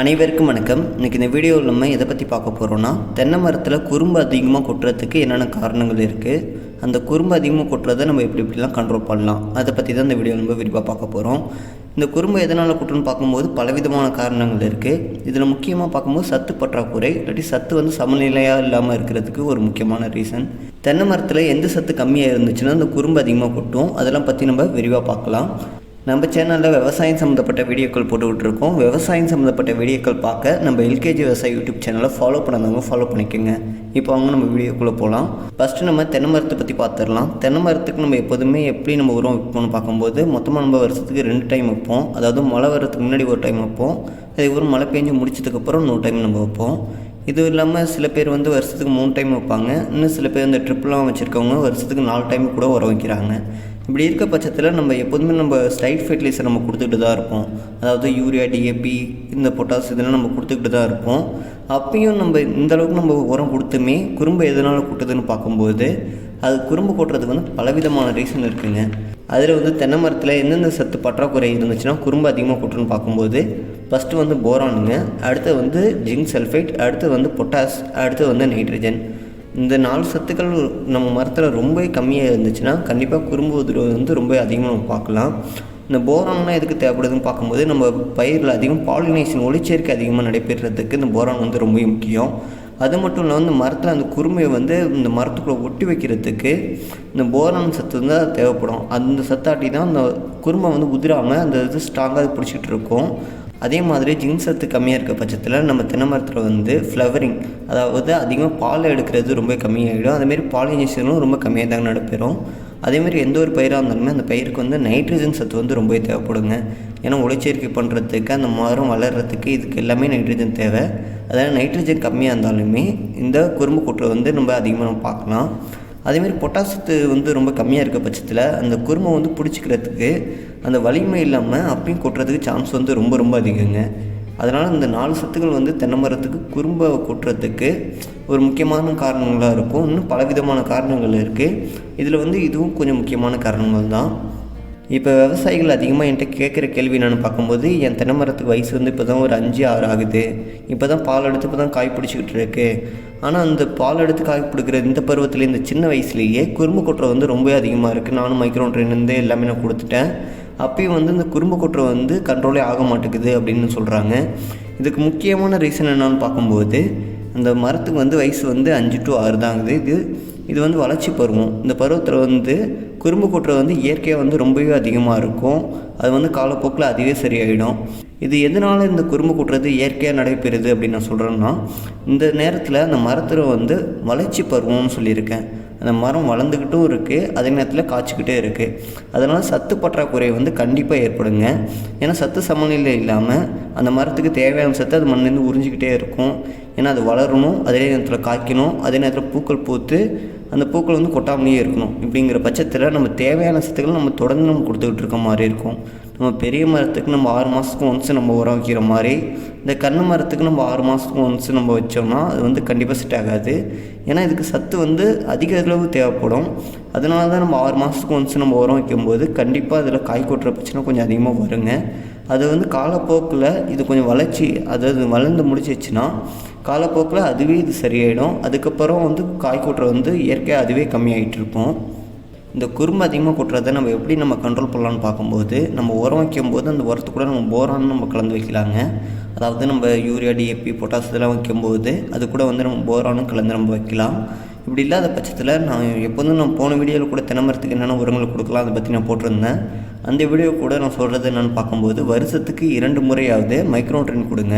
அனைவருக்கும் வணக்கம். இன்றைக்கி இந்த வீடியோவில் நம்ம எதை பற்றி பார்க்க போகிறோன்னா தென்னை மரத்தில் குறும்பு அதிகமாக கொட்டுறதுக்கு என்னென்ன காரணங்கள் இருக்குது அந்த குறும்பு அதிகமாக கொட்டுறதை நம்ம எப்படி எப்படிலாம் கண்ட்ரோல் பண்ணலாம்? அதை பற்றி தான் இந்த வீடியோ நம்ம விரிவாக பார்க்க போகிறோம் இந்த குறும்பு எதனால் கொட்டுன்னு பார்க்கும்போது பலவிதமான காரணங்கள் இருக்குது இதில் முக்கியமாக பார்க்கும்போது சத்து பற்றாக்குறை இல்லாட்டி சத்து வந்து சமநிலையாக இல்லாமல் இருக்கிறதுக்கு ஒரு முக்கியமான ரீசன் தென்னை மரத்தில் எந்த சத்து கம்மியாக இருந்துச்சுன்னா அந்த குறும்பு அதிகமாக கொட்டும். அதெல்லாம் பற்றி நம்ம விரிவாக பார்க்கலாம். நம்ம சேனலில் விவசாயம் சம்மந்தப்பட்ட வீடியோக்கள் போட்டு விட்ருக்கோம் விவசாயம் சம்மந்தப்பட்ட வீடியோக்கள் பார்க்க நம்ம எல்கேஜி விவசாய யூடியூப் சேனலை ஃபாலோ பண்ணாதவங்க ஃபாலோ பண்ணிக்கோங்க. இப்போ அவங்க நம்ம வீடியோக்குள்ளே போகலாம் ஃபஸ்ட்டு நம்ம தென்னை மரத்தை பற்றி பார்த்துடலாம் தென்னை மரத்துக்கு நம்ம எப்போதுமே எப்படி நம்ம உரம் வைப்போம்னு பார்க்கும்போது மொத்தமாக நம்ம வருஷத்துக்கு ரெண்டு டைம் வைப்போம். அதாவது மழை வர்றதுக்கு முன்னாடி ஒரு டைம் வைப்போம். அதுக்கப்புறம் மழை பெஞ்சு முடிச்சதுக்கப்புறம் இன்னொரு டைம் நம்ம வைப்போம். இது இல்லாமல் சில பேர் வந்து வருஷத்துக்கு மூணு டைம் வைப்பாங்க. இன்னும் சில பேர் இந்த ட்ரிப்லாம் வச்சுருக்கவங்க வருஷத்துக்கு நாலு டைம் கூட உரம் வைக்கிறாங்க. இப்படி இருக்க பட்சத்தில் நம்ம எப்போதுமே நம்ம ஸ்லைட் ஃபெர்டிலைசர் நம்ம கொடுத்துக்கிட்டு தான் இருப்போம். அதாவது யூரியா டிஏபி இந்த பொட்டாஸ் இதெல்லாம் நம்ம கொடுத்துக்கிட்டு தான் இருப்போம். அப்பயும் நம்ம இந்த அளவுக்கு நம்ம உரம் கொடுத்துமே குறும்பு எதனால் கொட்டுதுன்னு பார்க்கும்போது அது குறும்பு கொட்டுறதுக்கு வந்து பலவிதமான ரீசன் இருக்குங்க. அதில் வந்து தென்னை மரத்தில் எந்தெந்த சத்து பற்றாக்குறை இருந்துச்சுன்னா குறும்பு அதிகமாக கொட்டுன்னு பார்க்கும்போது ஃபஸ்ட்டு வந்து போரானுங்க அடுத்து வந்து ஜிங்க் சல்ஃபைட் அடுத்து வந்து பொட்டாஸ் அடுத்து வந்து நைட்ரஜன் இந்த நாலு சத்துக்கள் நம்ம மரத்தில் ரொம்ப கம்மியாக இருந்துச்சுன்னா கண்டிப்பாக குறும்பு உதிர்வு வந்து ரொம்ப அதிகமாக நம்ம பார்க்கலாம். இந்த போரான்னா எதுக்கு தேவைப்படுதுன்னு பார்க்கும்போது நம்ம பயிரில் அதிகம் பாலினேஷன் ஒளிச்சேர்க்கை அதிகமாக நடைபெறுறதுக்கு இந்த போரான் வந்து ரொம்ப முக்கியம். அது மட்டும் இல்லாமல் இந்த மரத்தில் அந்த குருமையை வந்து இந்த மரத்துக்குள்ளே ஒட்டி வைக்கிறதுக்கு இந்த போரான் சத்து வந்து அது தேவைப்படும். அந்த சத்தாட்டி தான் அந்த குருமை வந்து உதிராமல் அந்த இது ஸ்ட்ராங்காக பிடிச்சிட்டு இருக்கும். அதே மாதிரி ஜிங்க் சத்து கம்மியாக இருக்க பட்சத்தில் நம்ம தென்னை மரத்தில் வந்து ஃப்ளவரிங் அதாவது அதிகமாக பால் எடுக்கிறது ரொம்ப கம்மியாகிடும் அதேமாரி பாலினேஷனும் ரொம்ப கம்மியாக தாங்க நடைபெறும் அதேமாரி எந்த ஒரு பயிராக இருந்தாலுமே அந்த பயிருக்கு வந்து நைட்ரஜன் சத்து வந்து ரொம்ப தேவைப்படுங்க. ஏன்னா ஒளிச்சேர்க்கை பண்ணுறதுக்கு அந்த மரம் வளர்கிறதுக்கு இதுக்கு எல்லாமே நைட்ரஜன் தேவை. அதனால் நைட்ரஜன் கம்மியாக இருந்தாலுமே இந்த குறும்பு கூட்டில் வந்து நம்ம அதிகமாக நம்ம பார்க்கலாம். அதேமாரி பொட்டாசத்து வந்து ரொம்ப கம்மியாக இருக்க பட்சத்தில் அந்த குருமை வந்து பிடிச்சிக்கிறதுக்கு அந்த வலிமை இல்லாமல் அப்பயும் கொட்டுறதுக்கு சான்ஸ் வந்து ரொம்ப ரொம்ப அதிகங்க. அதனால் இந்த நாலு சத்துக்கள் வந்து தென்னை மரத்துக்கு குறும்பை கொட்டுறதுக்கு ஒரு முக்கியமான காரணங்களாக இருக்கும். இன்னும் பலவிதமான காரணங்கள் இருக்குது இதில் வந்து இதுவும் கொஞ்சம் முக்கியமான காரணங்கள் தான் இப்போ விவசாயிகள் அதிகமாக என்கிட்ட கேட்குற கேள்வி என்னென்னு பார்க்கும்போது என் தென்னை மரத்துக்கு வயசு வந்து இப்போ தான் ஒரு அஞ்சு ஆறு ஆகுது. இப்போ தான் பால் எடுத்து இப்போ தான் காய் பிடிச்சிக்கிட்டு இருக்கு. ஆனால் அந்த பால் எடுத்து காய் பிடிக்கிற இந்த பருவத்தில் இந்த சின்ன வயசுலேயே குறும்பு கொட்டுற வந்து ரொம்ப அதிகமாக இருக்குது நானும் மைக்ரோன் ட்ரெயின்லேருந்து எல்லாமே நான் கொடுத்துட்டேன். அப்பயும் வந்து இந்த குறும்பு கொட்டுற வந்து கண்ட்ரோலே ஆக மாட்டேங்குது அப்படின்னு சொல்கிறாங்க இதுக்கு முக்கியமான ரீசன் என்னன்னு பார்க்கும்போது அந்த மரத்துக்கு வந்து வயசு வந்து அஞ்சு டு ஆறு தான் ஆகுது. இது இது வந்து வளர்ச்சி பருவம். இந்த பருவத்தில் வந்து குறும்பு கொட்டுற வந்து இயற்கையாக வந்து ரொம்பவே அதிகமாக இருக்கும். அது வந்து காலப்போக்கில் அதுவே சரியாயிடும். இது எதனால் இந்த குறும்பு கொட்டுறது இயற்கையாக நடைபெறுது அப்படின்னு நான் சொல்கிறேன்னா இந்த நேரத்தில் அந்த மரத்தில் வந்து வளர்ச்சி பருவம்னு சொல்லியிருக்கேன். அந்த மரம் வளர்ந்துக்கிட்டும் இருக்குது அதே நேரத்தில் காய்ச்சிக்கிட்டே இருக்குது அதனால் சத்து பற்றாக்குறை வந்து கண்டிப்பாக ஏற்படுங்க. ஏன்னா சத்து சமநிலை இல்லாமல் அந்த மரத்துக்கு தேவையான சத்து அது மண்ணிலேருந்து உறிஞ்சிக்கிட்டே இருக்கும். ஏன்னா அது வளரணும் அதே நேரத்தில் காய்க்கணும் அதே நேரத்தில் பூக்கள் பூத்து அந்த பூக்கள் வந்து கொட்டாமலேயே இருக்கணும். இப்படிங்கிற பட்சத்தில் நம்ம தேவையான சத்துக்கள் நம்ம தொடர்ந்து நம்ம கொடுத்துக்கிட்டு இருக்க மாதிரி இருக்கும். நம்ம பெரிய மரத்துக்கு நம்ம ஆறு மாதத்துக்கு ஒன்ஸ் நம்ம உரம் வைக்கிற மாதிரி இந்த கன்று மரத்துக்கு நம்ம ஆறு மாதத்துக்கு ஒன்ஸ் நம்ம வச்சோம்னா அது வந்து கண்டிப்பாக செட் ஆகாது. ஏன்னா இதுக்கு சத்து வந்து அதிக அளவு தேவைப்படும். அதனால தான் நம்ம ஆறு மாதத்துக்கு ஒன்ஸ் நம்ம உரம் வைக்கும்போது கண்டிப்பாக அதில் காய் கொட்டுற பிரச்சனை கொஞ்சம் அதிகமாக வருங்க. அது வந்து காலப்போக்கில் இது கொஞ்சம் வளர்ச்சி அதாவது வளர்ந்து முடிச்சிச்சுன்னா காலப்போக்கில் அதுவே இது சரியாயிடும். அதுக்கப்புறம் வந்து காய் கொட்டுற வந்து இயற்கையாக அதுவே கம்மியாகிட்டு இருக்கும். இந்த குறும்பு அதிகமாக கொட்டுறதை நம்ம எப்படி நம்ம கண்ட்ரோல் பண்ணலான்னு பார்க்கும்போது நம்ம உரம் வைக்கும்போது அந்த உரத்து கூட நம்ம போரான் நம்ம கலந்து வைக்கலாங்க. அதாவது நம்ம யூரியா டிஏபி பொட்டாஸ் இதெல்லாம் வைக்கும்போது அது கூட வந்து நம்ம போரானும் கலந்து நம்ம வைக்கலாம். இப்படி இல்லாத பட்சத்தில் நான் எப்போதும் நான் போன வீடியோவில் கூட தினமரத்துக்கு என்னென்ன உரங்களை கொடுக்கலாம் அதை பற்றி நான் போட்டிருந்தேன். அந்த வீடியோ கூட நான் சொல்கிறது என்னென்னு பார்க்கும்போது வருஷத்துக்கு இரண்டு முறையாவது மைக்ரோட்ரின் கொடுங்க.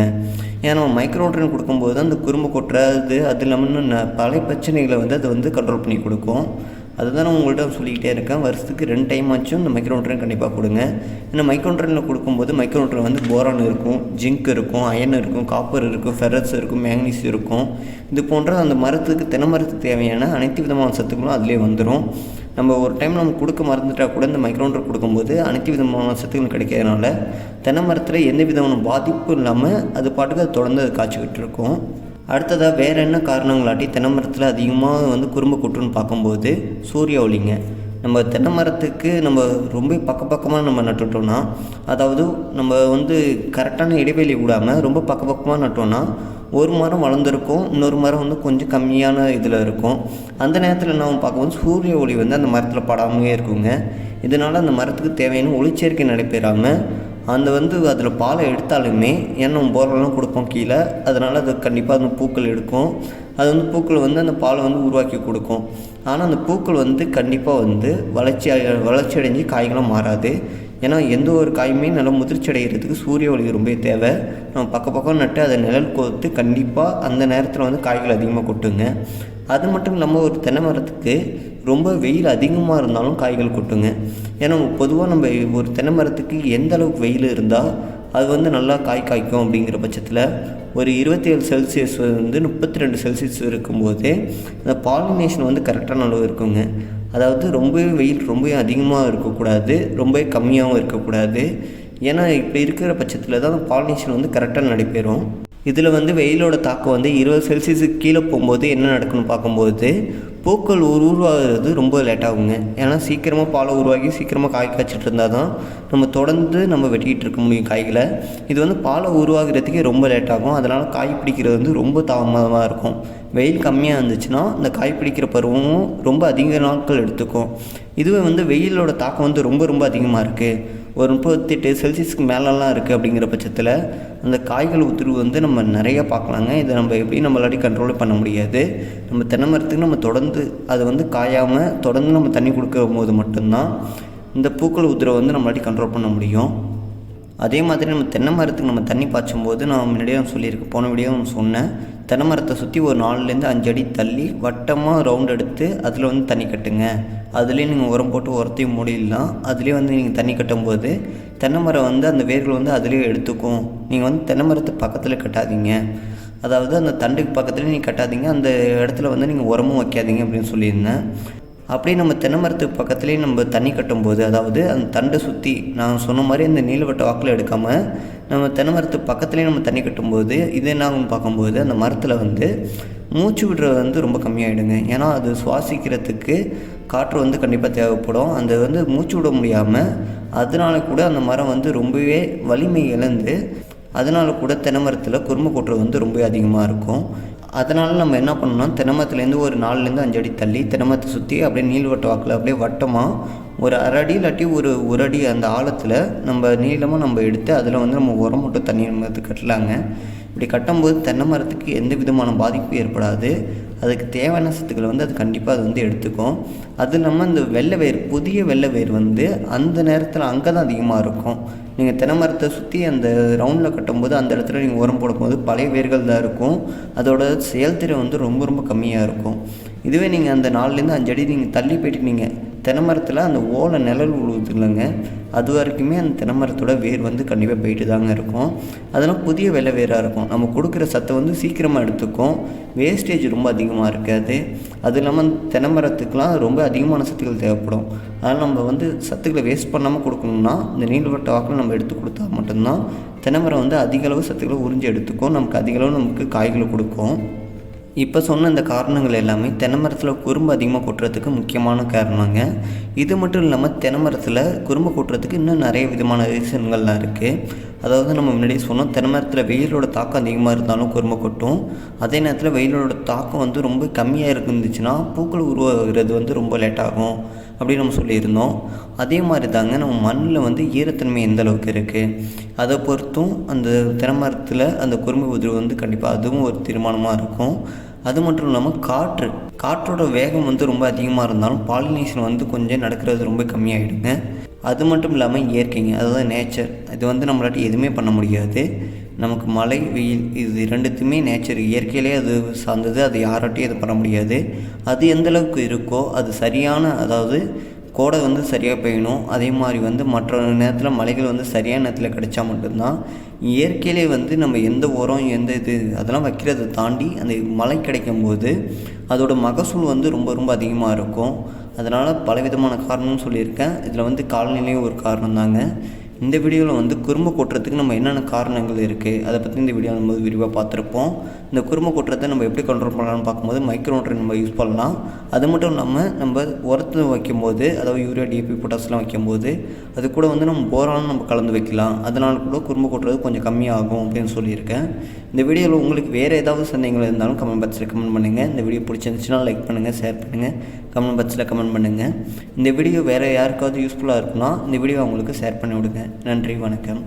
ஏன்னா நம்ம மைக்ரோட்ரின் கொடுக்கும்போது அந்த குறும்பு கொட்டுறது அது இல்லாமல் இன்னும் பல பிரச்சனைகளை வந்து அதை வந்து கண்ட்ரோல் பண்ணி கொடுக்கும். அதுதான் நான் உங்கள்கிட்ட சொல்லிக்கிட்டே இருக்கேன். வருஷத்துக்கு ரெண்டு டைம் ஆச்சும் இந்த மைக்ரோன்ட்ரன் கண்டிப்பாக கொடுங்க. ஏன்னா மைக்ரோன்ட்ரனில் கொடுக்கும்போது மைக்ரோன்ட்ரன் வந்து போரான் இருக்கும் ஜிங்க் இருக்கும் அயன் இருக்கும் காப்பர் இருக்கும் ஃபெரஸ் இருக்கும் மேங்னீஸ் இருக்கும். இது போன்ற அந்த மரத்துக்கு தென்னை மரத்துக்கு தேவையான அனைத்து விதமான சத்துக்களும் அதிலே வந்துடும் நம்ம ஒரு டைம் நம்ம கொடுக்க மறந்துட்டால் கூட இந்த மைக்ரோன்ட்ரன் கொடுக்கும்போது அனைத்து விதமான சத்துக்கள் கிடைக்கிறதுனால தென்னை மரத்தில் எந்த விதமான பாதிப்பும் இல்லாமல் அது பாட்டுக்கு அது தொடர்ந்து அது காய்ச்சிக்கிட்டு இருக்கும். அடுத்ததாக வேறு என்ன காரணங்களாட்டி தென்னை மரத்தில் அதிகமாக வந்து குறும்பு கொட்டுன்னு பார்க்கும்போது சூரிய ஒளிங்க. நம்ம தென்னை மரத்துக்கு நம்ம ரொம்ப பக்க பக்கமாக நம்ம நட்டுட்டோம்னா அதாவது நம்ம வந்து கரெக்டான இடைவெளி விடாமல் ரொம்ப பக்க பக்கமாக நட்டோம்னா ஒரு மரம் வளர்ந்துருக்கும் இன்னொரு மரம் வந்து கொஞ்சம் கம்மியான இதில் இருக்கும். அந்த நேரத்தில் நம்ம பார்க்கும்போது சூரிய ஒளி வந்து அந்த மரத்தில் படாமலே இருக்குங்க. இதனால் அந்த மரத்துக்கு தேவையான ஒளிச்சேர்க்கை நடைபெறாமல் அந்த வந்து அதில் பாலை எடுத்தாலுமே எண்ணம் போரெல்லாம் கொடுப்போம் கீழே. அதனால் அது கண்டிப்பாக அந்த பூக்கள் எடுக்கும். அது வந்து பூக்கள் வந்து அந்த பாலை வந்து உருவாக்கி கொடுக்கும். ஆனால் அந்த பூக்கள் வந்து கண்டிப்பாக வந்து வளர்ச்சி வளர்ச்சி அடைஞ்சு காய்களும் மாறாது. ஏன்னா எந்த ஒரு காயுமே நல்லா முதிர்ச்சி அடைகிறதுக்கு சூரிய ஒளி ரொம்ப தேவை. நம்ம பக்க பக்கம் நட்டு அதை நிழல் கோர்த்து கண்டிப்பாக அந்த நேரத்தில் வந்து காய்கள் அதிகமாக கொட்டுங்க. அது மட்டும் இல்லாமல் ஒரு தென்னை மரத்துக்கு ரொம்ப வெயில் அதிகமாக இருந்தாலும் காய்கள் கொட்டுங்க. ஏன்னா பொதுவாக நம்ம ஒரு தென்னை மரத்துக்கு எந்த அளவுக்கு வெயில் இருந்தால் அது வந்து நல்லா காய் காய்க்கும் அப்படிங்கிற பட்சத்தில் ஒரு இருபத்தி ஏழு செல்சியஸ் வந்து முப்பத்தி ரெண்டு செல்சியஸ் இருக்கும்போது அந்த பாலினேஷன் வந்து கரெக்டான அளவு இருக்குங்க. அதாவது ரொம்பவே வெயில் ரொம்பவே அதிகமாக இருக்கக்கூடாது ரொம்பவே கம்மியாகவும் இருக்கக்கூடாது. ஏன்னா இப்போ இருக்கிற பட்சத்தில் தான் பாலினேஷன் வந்து கரெக்டாக நடைபெறும். இதில் வந்து வெயிலோட தாக்கம் வந்து இருபது செல்சியஸுக்கு கீழே போகும்போது என்ன நடக்குன்னு பார்க்கும்போது பூக்கள் உரு உருவாகிறது ரொம்ப லேட் ஆகுங்க. ஏன்னா சீக்கிரமாக பாலை உருவாக்கி சீக்கிரமாக காய் காய்ச்சிட்டு இருந்தால் தான் நம்ம தொடர்ந்து நம்ம வெட்டிக்கிட்டு இருக்க முடியும் காய்களை. இது வந்து பாலை உருவாகிறதுக்கே ரொம்ப லேட் ஆகும். அதனால் காய் பிடிக்கிறது வந்து ரொம்ப தாமதமாக இருக்கும். வெயில் கம்மியாக இருந்துச்சுன்னா இந்த காய் பிடிக்கிற பருவமும் ரொம்ப அதிக நாட்கள் எடுத்துக்கும். இதுவே வந்து வெயிலோட தாக்கம் வந்து ரொம்ப ரொம்ப அதிகமாக இருக்குது ஒரு முப்பத்தெட்டு செல்சியஸ்க்கு மேலெல்லாம் இருக்குது அப்படிங்கிற பட்சத்தில் அந்த காய்கள் உதிர்வு வந்து நம்ம நிறைய பார்க்கலாங்க. இதை நம்ம எப்படி நம்மளாடி கண்ட்ரோலே பண்ண முடியாது. நம்ம தென்னை மரத்துக்கு நம்ம தொடர்ந்து அதை வந்து காயாமல் தொடர்ந்து நம்ம தண்ணி கொடுக்கும் போது மட்டும்தான் இந்த பூக்கள் உதிரை வந்து நம்மளாடி கண்ட்ரோல் பண்ண முடியும். அதே மாதிரி நம்ம தென்னை மரத்துக்கு நம்ம தண்ணி பாய்ச்சும் போது நான் முன்னாடியே சொல்லியிருக்கேன் போன வீடியோ சொன்னேன். தென்னை மரத்தை சுற்றி ஒரு நாலுலேருந்து அஞ்சு அடி தள்ளி வட்டமாக ரவுண்ட் எடுத்து அதில் வந்து தண்ணி கட்டுங்க. அதுலேயே நீங்கள் உரம் போட்டு உரத்தையும் மூடிடலாம். அதுலேயே வந்து நீங்கள் தண்ணி கட்டும்போது தென்னை மரம் வந்து அந்த வேர்கள் வந்து அதுலேயே எடுத்துக்கும். நீங்கள் வந்து தென்னை மரத்து பக்கத்தில் கட்டாதீங்க. அதாவது அந்த தண்டுக்கு பக்கத்தில் நீங்கள் கட்டாதீங்க. அந்த இடத்துல வந்து நீங்கள் உரமும் வைக்காதீங்க அப்படின்னு சொல்லியிருந்தேன். அப்படியே நம்ம தென்னை மரத்துக்கு பக்கத்துலேயே நம்ம தண்ணி கட்டும்போது அதாவது அந்த தண்டை சுற்றி நான் சொன்ன மாதிரி அந்த நீள்வட்ட வாக்கில் எடுக்காமல் நம்ம தென்னை மரத்துக்கு பக்கத்துலேயே நம்ம தண்ணி கட்டும்போது இது என்ன பார்க்கும்போது அந்த மரத்தில் வந்து மூச்சு விடுறது வந்து ரொம்ப கம்மியாயிடுங்க. ஏன்னா அது சுவாசிக்கிறதுக்கு காற்று வந்து கண்டிப்பாக தேவைப்படும். அந்த வந்து மூச்சு விட முடியாமல் அதனால கூட அந்த மரம் வந்து ரொம்பவே வலிமை இழந்து அதனால கூட தென்னை மரத்தில் குறும்பு கொட்டுறது வந்து ரொம்ப அதிகமாக இருக்கும். அதனால் நம்ம என்ன பண்ணணும்னா தினமத்துலேருந்து ஒரு நாலுலேருந்து அஞ்சு அடி தள்ளி தினமத்தை சுற்றி அப்படியே நீள்வட்ட வாக்கில் அப்படியே வட்டமாக ஒரு அரை அடி இல்லாட்டி ஒரு ஒரு அடி அந்த ஆழத்தில் நம்ம நீளமாக நம்ம எடுத்து அதில் வந்து நம்ம உரம் மட்டும் தண்ணி நம்ம கட்டலாங்க. இப்படி கட்டும்போது தென்னை மரத்துக்கு எந்த விதமான பாதிப்பும் ஏற்படாது. அதுக்கு தேவையான சத்துக்களை வந்து அது கண்டிப்பாக அது வந்து எடுத்துக்கும். அது இல்லாமல் இந்த வெள்ளை வேர் புதிய வெள்ளை வேர் வந்து அந்த நேரத்தில் அங்கே தான் அதிகமாக இருக்கும். நீங்கள் தென்னை மரத்தை சுற்றி அந்த ரவுண்டில் கட்டும்போது அந்த இடத்துல நீங்கள் உரம் போடும்போது பழைய வேர்கள் தான் இருக்கும். அதோட செயல்திறன் வந்து ரொம்ப ரொம்ப கம்மியாக இருக்கும். இதுவே நீங்கள் அந்த நாலுலேருந்து அஞ்சு அடி நீங்கள் தள்ளி போயிட்டு நீங்கள் தென்னமரத்தில் அந்த ஓலை நிழல் உழுவுது இல்லைங்க. அது வரைக்குமே அந்த தென்னை மரத்தோட வேர் வந்து கண்டிப்பாக போயிட்டு தாங்க இருக்கும். அதெல்லாம் புதிய வெலை வேராக இருக்கும். நம்ம கொடுக்குற சத்தை வந்து சீக்கிரமாக எடுத்துக்கும். வேஸ்டேஜ் ரொம்ப அதிகமாக இருக்காது. அது இல்லாமல் தென்னை மரத்துக்கெலாம் ரொம்ப அதிகமான சத்துக்கள் தேவைப்படும். அதனால் நம்ம வந்து சத்துக்களை வேஸ்ட் பண்ணாமல் கொடுக்கணும்னா இந்த நீள்வட்ட வாக்கில் நம்ம எடுத்து கொடுத்தா மட்டும்தான் தென்னை மரம் வந்து அதிகளவு சத்துக்களை உறிஞ்சி எடுத்துக்கும். நமக்கு அதிகளவு நமக்கு காய்களை கொடுக்கும். இப்போ சொன்ன இந்த காரணங்கள் எல்லாமே தென்னை மரத்தில் குறும்பு அதிகமாக கொட்டுறதுக்கு முக்கியமான காரணங்க. இது மட்டும் இல்லாமல் தென்னை மரத்தில் குறும்பு கொட்டுறதுக்கு இன்னும் நிறைய விதமான ரீசன்கள்லாம் இருக்குது அதாவது நம்ம முன்னாடியே சொன்னோம் தென்னை மரத்தில் வெயிலோட தாக்கம் அதிகமாக இருந்தாலும் குறும்பு கொட்டும். அதே நேரத்தில் வெயிலோட தாக்கம் வந்து ரொம்ப கம்மியாக இருந்துச்சுன்னா பூக்கள் உருவாகிறது வந்து ரொம்ப லேட்டாகும் அப்படின்னு நம்ம சொல்லியிருந்தோம். அதே மாதிரி தாங்க நம்ம மண்ணில் வந்து ஈரத்தன்மை எந்த அளவுக்கு இருக்குது அதை பொறுத்தும் அந்த தினமரத்தில் அந்த குறும்பு உதிர்வு வந்து கண்டிப்பாக அதுவும் ஒரு தீர்மானமாக இருக்கும். அது மட்டும் இல்லாமல் காற்று காற்றோட வேகம் வந்து ரொம்ப அதிகமாக இருந்தாலும் பாலினேஷன் வந்து கொஞ்சம் நடக்கிறது ரொம்ப கம்மியாகிடுங்க அது மட்டும் இல்லாமல் இயற்கைங்க அதாவது நேச்சர். இது வந்து நம்மளாட்டி எதுவுமே பண்ண முடியாது. நமக்கு மழை வெயில் இது ரெண்டுத்துமே நேச்சர் இயற்கையிலே அது சார்ந்தது. அது யாராட்டையும் இது பண்ண முடியாது. அது எந்தளவுக்கு இருக்கோ அது சரியான அதாவது கோடை வந்து சரியாக பெய்யணும். அதே மாதிரி வந்து மற்ற நேரத்தில் மலைகள் வந்து சரியான நேரத்தில் கிடைச்சா மட்டும்தான் இயற்கையிலே வந்து நம்ம எந்த உரம் எந்த இது அதெல்லாம் வைக்கிறத தாண்டி அந்த மழை கிடைக்கும் போது அதோட மகசூல் வந்து ரொம்ப ரொம்ப அதிகமாக இருக்கும். அதனால் பலவிதமான காரணம்னு சொல்லியிருக்கேன். இதில் வந்து காலநிலையும் ஒரு காரணம் தாங்க இந்த வீடியோவில் வந்து குறும்பு கொட்டுறதுக்கு நம்ம என்னென்ன காரணங்கள் இருக்குது அதை பற்றி இந்த வீடியோ நம்ம விரிவாக பார்த்துருப்போம். இந்த குரும கொட்டுறதை நம்ம எப்படி கண்ட்ரோல் பண்ணலாம்னு பார்க்கும்போது மைக்ரோன்ட்ரன் நம்ம யூஸ் பண்ணலாம். அது மட்டும் இல்லாமல் நம்ம உரத்து வைக்கும்போது அதாவது யூரியா டிஏபி பொட்டாஸ்லாம் வைக்கும்போது அது கூட வந்து நம்ம போரானும் நம்ம கலந்து வைக்கலாம். அதனால் கூட குறும்பு கொட்டுறது கொஞ்சம் கம்மியாகும் அப்படின்னு சொல்லியிருக்கேன். இந்த வீடியோவில் உங்களுக்கு வேறு ஏதாவது சந்தேகங்கள் இருந்தாலும் கமெண்ட் பாக்ஸில் கமெண்ட் பண்ணுங்கள் இந்த வீடியோ பிடிச்சிருந்துச்சுன்னா லைக் பண்ணுங்கள் ஷேர் பண்ணுங்கள் கமெண்ட் பாக்ஸில் கமெண்ட் பண்ணுங்கள் இந்த வீடியோ வேறு யாருக்காவது யூஸ்ஃபுல்லாக இருக்குன்னா இந்த வீடியோ அவங்களுக்கு ஷேர் பண்ணி விடுங்க. நன்றி வணக்கம்.